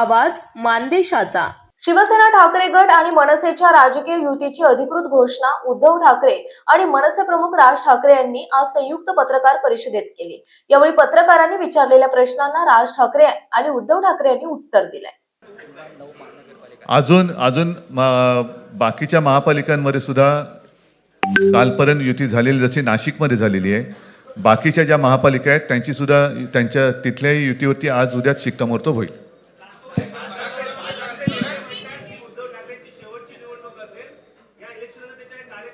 आवाज मानदेशाचा. शिवसेना ठाकरे गट आणि मनसेच्या राजकीय युतीची अधिकृत घोषणा उद्धव ठाकरे आणि मनसे प्रमुख राज ठाकरे यांनी आज संयुक्त पत्रकार परिषदेत केली. यावेळी पत्रकारांनी विचारलेल्या प्रश्नांना राज ठाकरे आणि उद्धव ठाकरे यांनी उत्तर दिलंय. अजून अजून बाकीच्या महापालिकांमध्ये सुद्धा कालपर्यंत युती झालेली जशी नाशिकमध्ये झालेली आहे. बाकीच्या ज्या महापालिका आहेत त्यांची सुद्धा त्यांच्या तिथल्याही युतीवरती आज उद्याच शिक्कामोर्तब होईल.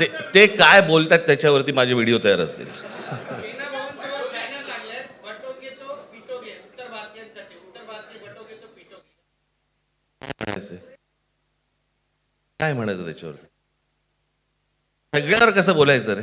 ते ते काय बोलतात त्याच्यावरती माझे व्हिडिओ तयार असतील. काय म्हणायचं त्याच्यावरती? सगळ्यावर कसं बोलायचं रे?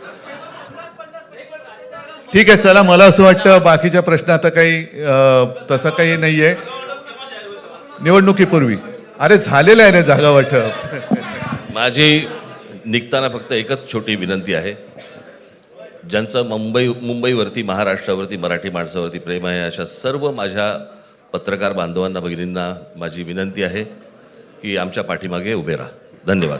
ठीक आहे चला मला असं वाटतं बाकीच्या प्रश्न आता काही तसं काही नाहीये. निवडणुकीपूर्वी. अरे झालेलं आहे ना जागा वाटप. माझी निघताना फक्त एकच छोटी विनंती आहे. ज्यांचं मुंबई मुंबईवरती महाराष्ट्रावरती मराठी माणसावरती प्रेम आहे अशा सर्व माझ्या पत्रकार बांधवांना भगिनींना माझी विनंती आहे की आमच्या पाठीमागे उभे राहा. धन्यवाद.